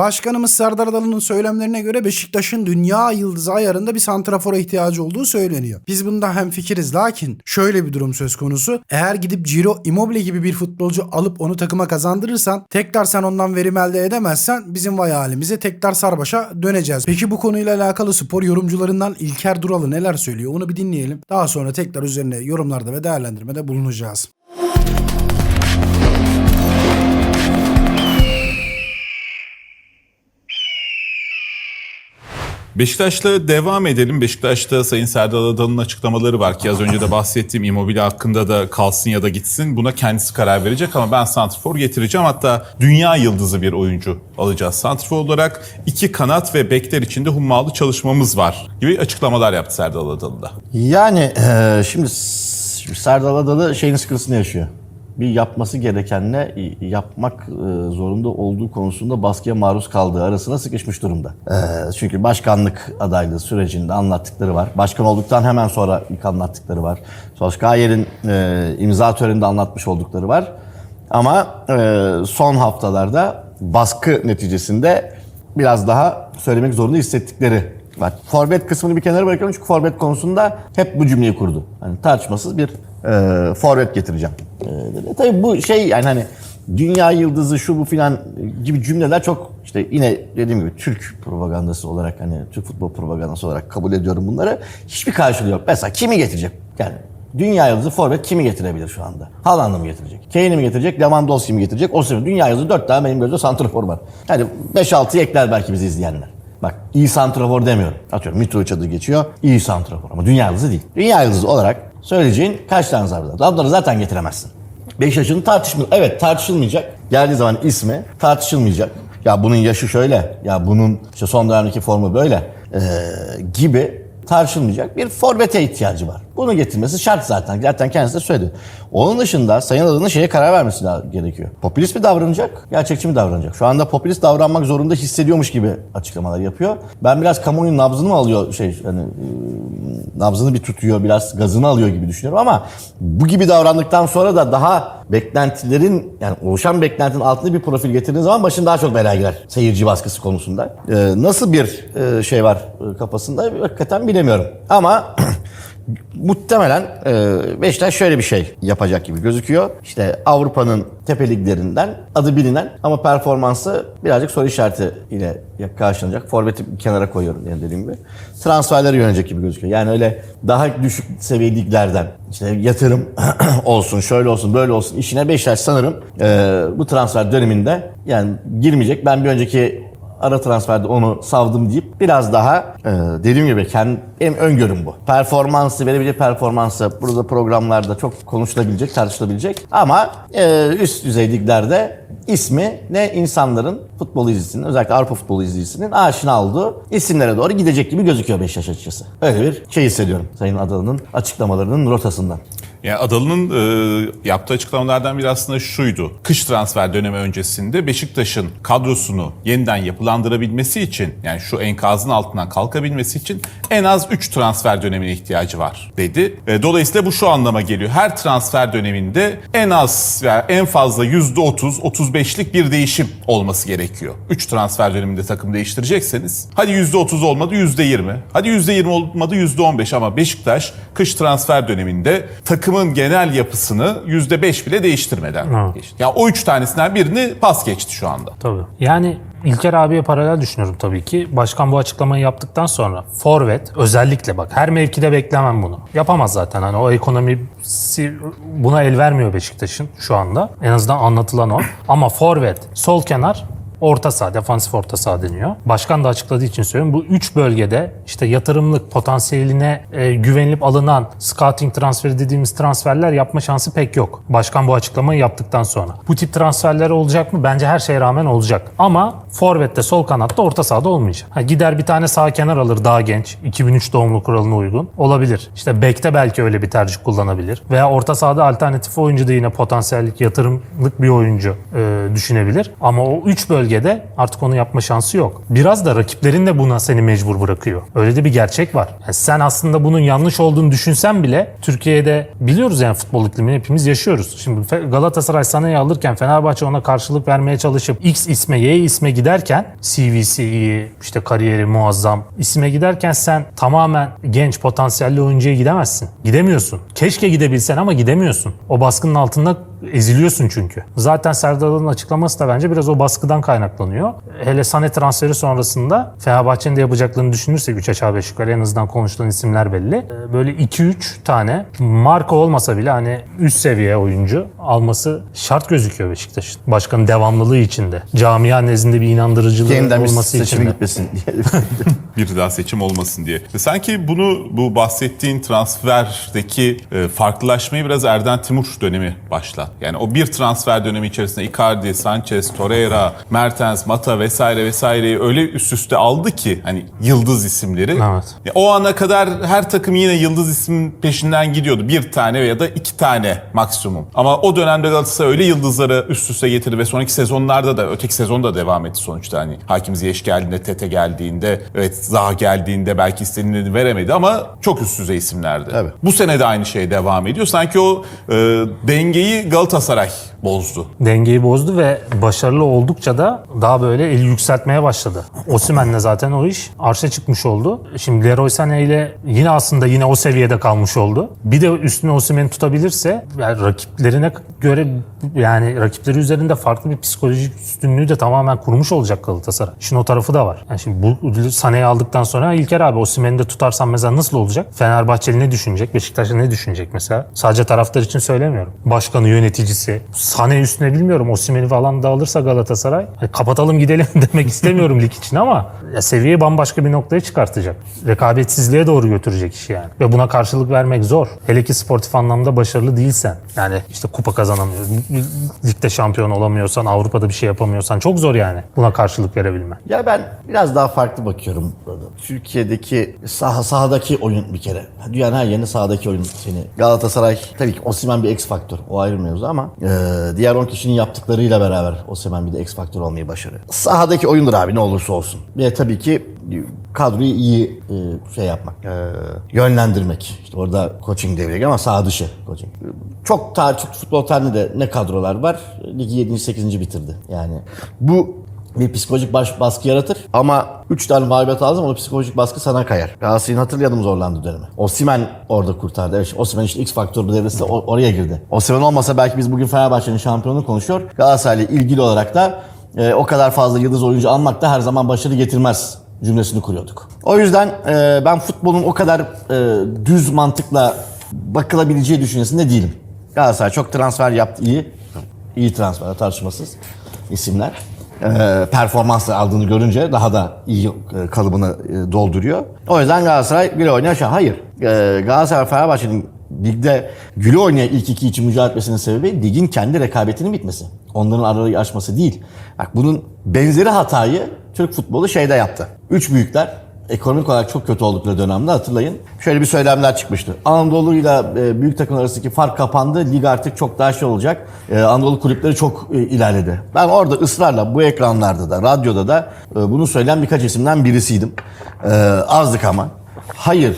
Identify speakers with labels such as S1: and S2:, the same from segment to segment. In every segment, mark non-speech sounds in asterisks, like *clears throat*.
S1: Başkanımız Serdar Adalı'nın söylemlerine göre Beşiktaş'ın dünya yıldızı ayarında bir santrafora ihtiyacı olduğu söyleniyor. Biz bunda hem fikiriz lakin şöyle bir durum söz konusu. Eğer gidip Ciro Immobile gibi bir futbolcu alıp onu takıma kazandırırsan tekrar sen ondan verim elde edemezsen bizim vay halimize tekrar sarbaşa döneceğiz. Peki bu konuyla alakalı spor yorumcularından İlker Duralı neler söylüyor onu bir dinleyelim. Daha sonra tekrar üzerine yorumlarda ve değerlendirmede bulunacağız.
S2: Beşiktaş'la devam edelim. Beşiktaş'ta Sayın Serdar Adalı'nın açıklamaları var ki az önce de bahsettiğim Immobile hakkında da kalsın ya da gitsin. Buna kendisi karar verecek ama ben Santrfor getireceğim. Hatta dünya yıldızı bir oyuncu alacağız. Santrfor olarak iki kanat ve bekler içinde hummalı çalışmamız var gibi açıklamalar yaptı Serdar Adalı da.
S3: Yani eee, şimdi, şimdi Serdal Adalı şeyin sıkıntısını yaşıyor. Bir yapması gerekenle y- yapmak eee, zorunda olduğu konusunda baskıya maruz kaldığı arasına sıkışmış durumda. Eee, çünkü başkanlık adaylığı sürecinde anlattıkları var. Başkan olduktan hemen sonra ilk anlattıkları var. Solskjaer'in eee, imza töreninde anlatmış oldukları var. Ama son haftalarda baskı neticesinde biraz daha söylemek zorunda hissettikleri var. Forvet kısmını bir kenara bırakalım çünkü forvet konusunda hep bu cümleyi kurdu. Hani tartışmasız bir e, forvet getireceğim. E, tabii bu şey yani hani dünya yıldızı şu bu filan gibi cümleler çok işte yine dediğim gibi Türk propagandası olarak hani Türk futbol propagandası olarak kabul ediyorum bunları. Hiçbir karşılığı yok. Mesela kimi getirecek? Yani Dünya yıldızı forvet kimi getirebilir şu anda? Haaland'ı mı getirecek? Kane'i mi getirecek? Lewandowski'yi mi getirecek? O sırada dünya yıldızı 4 tane benim gözümde santrafor var. Hani 5-6'yı ekler belki bizi izleyenler. Bak iyi santrafor demiyorum. Atıyorum Mitrovic adı geçiyor. İyi santrafor ama dünya yıldızı değil. Dünya yıldızı olarak söyleyeceğin kaç tane zabıta? Zabıtaları zaten getiremezsin. Beşiktaş'ın tartışmıyor. Evet tartışılmayacak. Geldiği zaman ismi tartışılmayacak. Ya bunun yaşı şöyle, ya bunun işte son dönemdeki formu böyle ee, gibi tartışılmayacak bir forvete ihtiyacı var. Bunu getirmesi şart zaten. Zaten kendisi de söyledi. Onun dışında Sayın Adalı'nın şeye karar vermesi gerekiyor. Popülist mi davranacak, gerçekçi mi davranacak? Şu anda popülist davranmak zorunda hissediyormuş gibi açıklamalar yapıyor. Ben biraz kamuoyunun nabzını mı alıyor şey hani e, nabzını bir tutuyor, biraz gazını alıyor gibi düşünüyorum ama bu gibi davrandıktan sonra da daha beklentilerin yani oluşan beklentinin altında bir profil getirdiğin zaman başın daha çok belaya girer seyirci baskısı konusunda. Ee, nasıl bir e, şey var e, kafasında hakikaten bilemiyorum. Ama *clears throat* muhtemelen e, Beşiktaş şöyle bir şey yapacak gibi gözüküyor. İşte Avrupa'nın tepe liglerinden adı bilinen ama performansı birazcık soru işareti ile karşılanacak. Forvet'i kenara koyuyorum yani dediğim gibi. Transferlere yönelecek gibi gözüküyor. Yani öyle daha düşük seviye liglerden işte yatırım *clears throat* olsun, şöyle olsun, böyle olsun işine Beşiktaş sanırım e, bu transfer döneminde yani girmeyecek. Ben bir önceki ara transferde onu savdım deyip biraz daha e, dediğim gibi kendi, benim öngörüm bu. Performansı, verebilecek performansı burada programlarda çok konuşulabilecek, tartışılabilecek ama e, üst düzey liglerde ismi ne insanların futbol izleyicisinin özellikle Avrupa futbolu izleyicisinin aşina olduğu isimlere doğru gidecek gibi gözüküyor Beşiktaş açıkçası. Öyle bir şey hissediyorum Sayın Adalı'nın açıklamalarının rotasından.
S2: Yani Adalı'nın e, yaptığı açıklamalardan biri aslında şuydu. Kış transfer dönemi öncesinde Beşiktaş'ın kadrosunu yeniden yapılandırabilmesi için yani şu enkazın altından kalkabilmesi için en az 3 transfer dönemine ihtiyacı var dedi. E, dolayısıyla bu şu anlama geliyor. Her transfer döneminde en az veya en fazla %30, 35'lik bir değişim olması gerekiyor. 3 transfer döneminde takım değiştirecekseniz hadi %30 olmadı %20. Hadi %20 olmadı %15 ama Beşiktaş kış transfer döneminde takımın genel yapısını %5 bile değiştirmeden geçti. Ya o üç tanesinden birini pas geçti şu anda.
S4: Tabii. Yani İlker abiye paralel düşünüyorum tabii ki. Başkan bu açıklamayı yaptıktan sonra forvet özellikle bak her mevkide beklemem bunu. Yapamaz zaten hani o ekonomisi buna el vermiyor Beşiktaş'ın şu anda. En azından anlatılan o. Ama forvet, sol kenar Orta saha, defansif orta saha deniyor. Başkan da açıkladığı için söylüyorum. Bu üç bölgede işte yatırımlık potansiyeline e, güvenilip alınan scouting transferi dediğimiz transferler yapma şansı pek yok. Başkan bu açıklamayı yaptıktan sonra. Bu tip transferler olacak mı? Bence her şeye rağmen olacak. Ama forvette, sol kanatta, orta sahada olmayacak. Ha, gider bir tane sağ kenar alır daha genç. 2003 doğumlu kuralına uygun. Olabilir. İşte bekte belki öyle bir tercih kullanabilir. Veya orta sahada alternatif oyuncu da yine potansiyellik, yatırımlık bir oyuncu e, düşünebilir. Ama o üç bölge bölgede artık onu yapma şansı yok. Biraz da rakiplerin de buna seni mecbur bırakıyor. Öyle de bir gerçek var. Yani sen aslında bunun yanlış olduğunu düşünsen bile Türkiye'de biliyoruz yani futbol iklimini hepimiz yaşıyoruz. Şimdi Galatasaray Sana'yı alırken Fenerbahçe ona karşılık vermeye çalışıp X isme Y isme giderken iyi, işte kariyeri muazzam isme giderken sen tamamen genç potansiyelli oyuncuya gidemezsin. Gidemiyorsun. Keşke gidebilsen ama gidemiyorsun. O baskının altında eziliyorsun çünkü. Zaten Serdar'ın açıklaması da bence biraz o baskıdan kaynaklanıyor. Hele Sane transferi sonrasında Fenerbahçe'nin de yapacaklarını düşünürsek 3 aşağı 5 yukarı en azından konuşulan isimler belli. Ee, Böyle 2-3 tane marka olmasa bile hani üst seviye oyuncu alması şart gözüküyor Beşiktaş'ın. Başkanın devamlılığı içinde. Camia nezdinde bir inandırıcılığı
S3: Yeniden
S4: olması için de.
S3: gitmesin diye. *laughs*
S2: bir daha seçim olmasın diye. Ve sanki bunu bu bahsettiğin transferdeki e, farklılaşmayı biraz Erden Timur dönemi başla. Yani o bir transfer dönemi içerisinde Icardi, Sanchez, Torreira, Mertens, Mata vesaire vesaireyi öyle üst üste aldı ki hani yıldız isimleri.
S4: Evet.
S2: Ya o ana kadar her takım yine yıldız isim peşinden gidiyordu. Bir tane ya da iki tane maksimum. Ama o dönemde Galatasaray öyle yıldızları üst üste getirdi ve sonraki sezonlarda da öteki sezon da devam etti sonuçta. Hani Hakim Ziyech geldiğinde, Tete geldiğinde, evet Zaha geldiğinde belki istediğini veremedi ama çok üst düzey isimlerdi.
S3: Tabii.
S2: Bu sene de aynı şey devam ediyor. Sanki o e, dengeyi Galatasaray Galatasaray bozdu.
S4: dengeyi bozdu ve başarılı oldukça da daha böyle el yükseltmeye başladı. Osimhen'le zaten o iş arşa çıkmış oldu. Şimdi Leroy Sané ile yine aslında yine o seviyede kalmış oldu. Bir de üstüne Osimhen'i tutabilirse yani rakiplerine göre yani rakipleri üzerinde farklı bir psikolojik üstünlüğü de tamamen kurmuş olacak Galatasaray. İşin o tarafı da var. Yani şimdi bu Sané'yi aldıktan sonra İlker abi Osimhen'i de tutarsan mesela nasıl olacak? Fenerbahçeli ne düşünecek? Beşiktaş'ta ne düşünecek mesela? Sadece taraftar için söylemiyorum. Başkanı, yöneticisi, Sané üstüne bilmiyorum. Osimhen'i falan da alırsa Galatasaray hani kapatalım gidelim *laughs* demek istemiyorum lig için ama ya seviyeyi bambaşka bir noktaya çıkartacak. Rekabetsizliğe doğru götürecek işi yani. Ve buna karşılık vermek zor. Hele ki sportif anlamda başarılı değilsen. Yani işte kupa kazanamıyorsun. Ligde şampiyon olamıyorsan, Avrupa'da bir şey yapamıyorsan çok zor yani buna karşılık verebilmen.
S3: Ya ben biraz daha farklı bakıyorum. Türkiye'deki saha, sahadaki oyun bir kere. Dünyanın her yerinde sahadaki oyun seni. Galatasaray tabii ki Osimhen bir X faktör. O ayrı mevzu ama e, diğer 10 kişinin yaptıklarıyla beraber Osimhen bir de X faktör olmayı başarıyor. Sahadaki oyundur abi ne olursa olsun. Ve tabii ki kadroyu iyi e, şey yapmak, e, yönlendirmek. İşte orada coaching devreye ama saha dışı coaching. Çok tarih, futbol tarihinde de ne kadrolar var? Ligi 7. 8. bitirdi. Yani bu bir psikolojik baş, baskı yaratır ama 3 tane mağlubiyet aldım o psikolojik baskı sana kayar. Galatasaray'ın hatırlayalım zorlandığı dönemi. Osimhen orada kurtardı. Evet, Osimhen işte X faktörü devresi o- oraya girdi. Osimhen olmasa belki biz bugün Fenerbahçe'nin şampiyonluğunu konuşuyor. Galatasaray'la ilgili olarak da e, o kadar fazla yıldız oyuncu almak da her zaman başarı getirmez cümlesini kuruyorduk. O yüzden e, ben futbolun o kadar e, düz mantıkla bakılabileceği düşüncesinde değilim. Galatasaray çok transfer yaptı iyi. İyi transfer tartışmasız isimler. E, performansla aldığını görünce daha da iyi e, kalıbını e, dolduruyor. O yüzden Galatasaray güle oynaya aşağı. Hayır. Galatasaray Fenerbahçe'nin ligde güle oynaya ilk iki için mücadele etmesinin sebebi ligin kendi rekabetinin bitmesi. Onların arayı açması değil. Bak bunun benzeri hatayı Türk futbolu şeyde yaptı. Üç büyükler ekonomik olarak çok kötü oldukları dönemde hatırlayın. Şöyle bir söylemler çıkmıştı. Anadolu ile e, büyük takım arasındaki fark kapandı. Lig artık çok daha şey olacak. E, Anadolu kulüpleri çok e, ilerledi. Ben orada ısrarla bu ekranlarda da, radyoda da bunu söyleyen birkaç isimden birisiydim. Azdık ama. Hayır,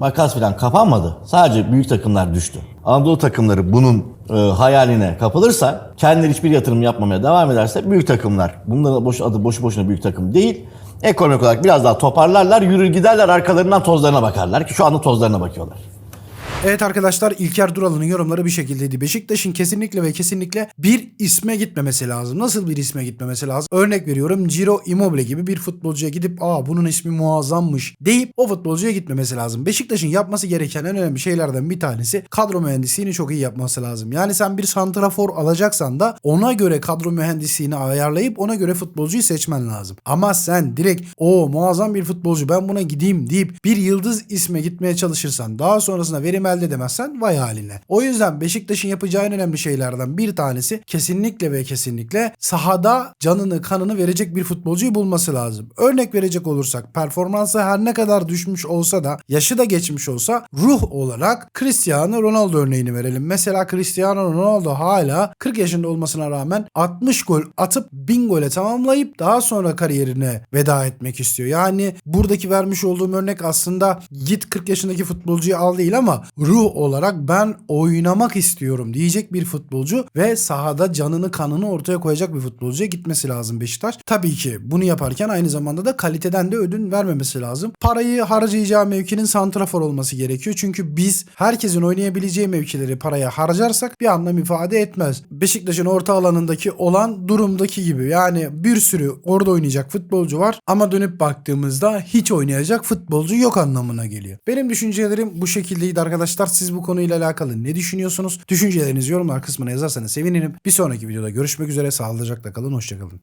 S3: makas falan kapanmadı. Sadece büyük takımlar düştü. Anadolu takımları bunun e, hayaline kapılırsa, kendileri hiçbir yatırım yapmamaya devam ederse büyük takımlar, bunların boş, adı boşu boşuna büyük takım değil, ekonomik olarak biraz daha toparlarlar, yürür giderler arkalarından tozlarına bakarlar ki şu anda tozlarına bakıyorlar.
S1: Evet arkadaşlar İlker Duralı'nın yorumları bir şekildeydi. Beşiktaş'ın kesinlikle ve kesinlikle bir isme gitmemesi lazım. Nasıl bir isme gitmemesi lazım? Örnek veriyorum Ciro Immobile gibi bir futbolcuya gidip aa bunun ismi muazzammış deyip o futbolcuya gitmemesi lazım. Beşiktaş'ın yapması gereken en önemli şeylerden bir tanesi kadro mühendisliğini çok iyi yapması lazım. Yani sen bir santrafor alacaksan da ona göre kadro mühendisliğini ayarlayıp ona göre futbolcuyu seçmen lazım. Ama sen direkt o muazzam bir futbolcu ben buna gideyim deyip bir yıldız isme gitmeye çalışırsan daha sonrasında verim elde edemezsen vay haline. O yüzden Beşiktaş'ın yapacağı en önemli şeylerden bir tanesi kesinlikle ve kesinlikle sahada canını kanını verecek bir futbolcuyu bulması lazım. Örnek verecek olursak performansı her ne kadar düşmüş olsa da yaşı da geçmiş olsa ruh olarak Cristiano Ronaldo örneğini verelim. Mesela Cristiano Ronaldo hala 40 yaşında olmasına rağmen 60 gol atıp 1000 gole tamamlayıp daha sonra kariyerine veda etmek istiyor. Yani buradaki vermiş olduğum örnek aslında git 40 yaşındaki futbolcuyu al değil ama ruh olarak ben oynamak istiyorum diyecek bir futbolcu ve sahada canını kanını ortaya koyacak bir futbolcuya gitmesi lazım Beşiktaş. Tabii ki bunu yaparken aynı zamanda da kaliteden de ödün vermemesi lazım. Parayı harcayacağı mevkinin santrafor olması gerekiyor. Çünkü biz herkesin oynayabileceği mevkileri paraya harcarsak bir anlam ifade etmez. Beşiktaş'ın orta alanındaki olan durumdaki gibi. Yani bir sürü orada oynayacak futbolcu var ama dönüp baktığımızda hiç oynayacak futbolcu yok anlamına geliyor. Benim düşüncelerim bu şekildeydi arkadaşlar. Siz bu konuyla alakalı ne düşünüyorsunuz? Düşüncelerinizi yorumlar kısmına yazarsanız sevinirim. Bir sonraki videoda görüşmek üzere. Sağlıcakla kalın. Hoşçakalın.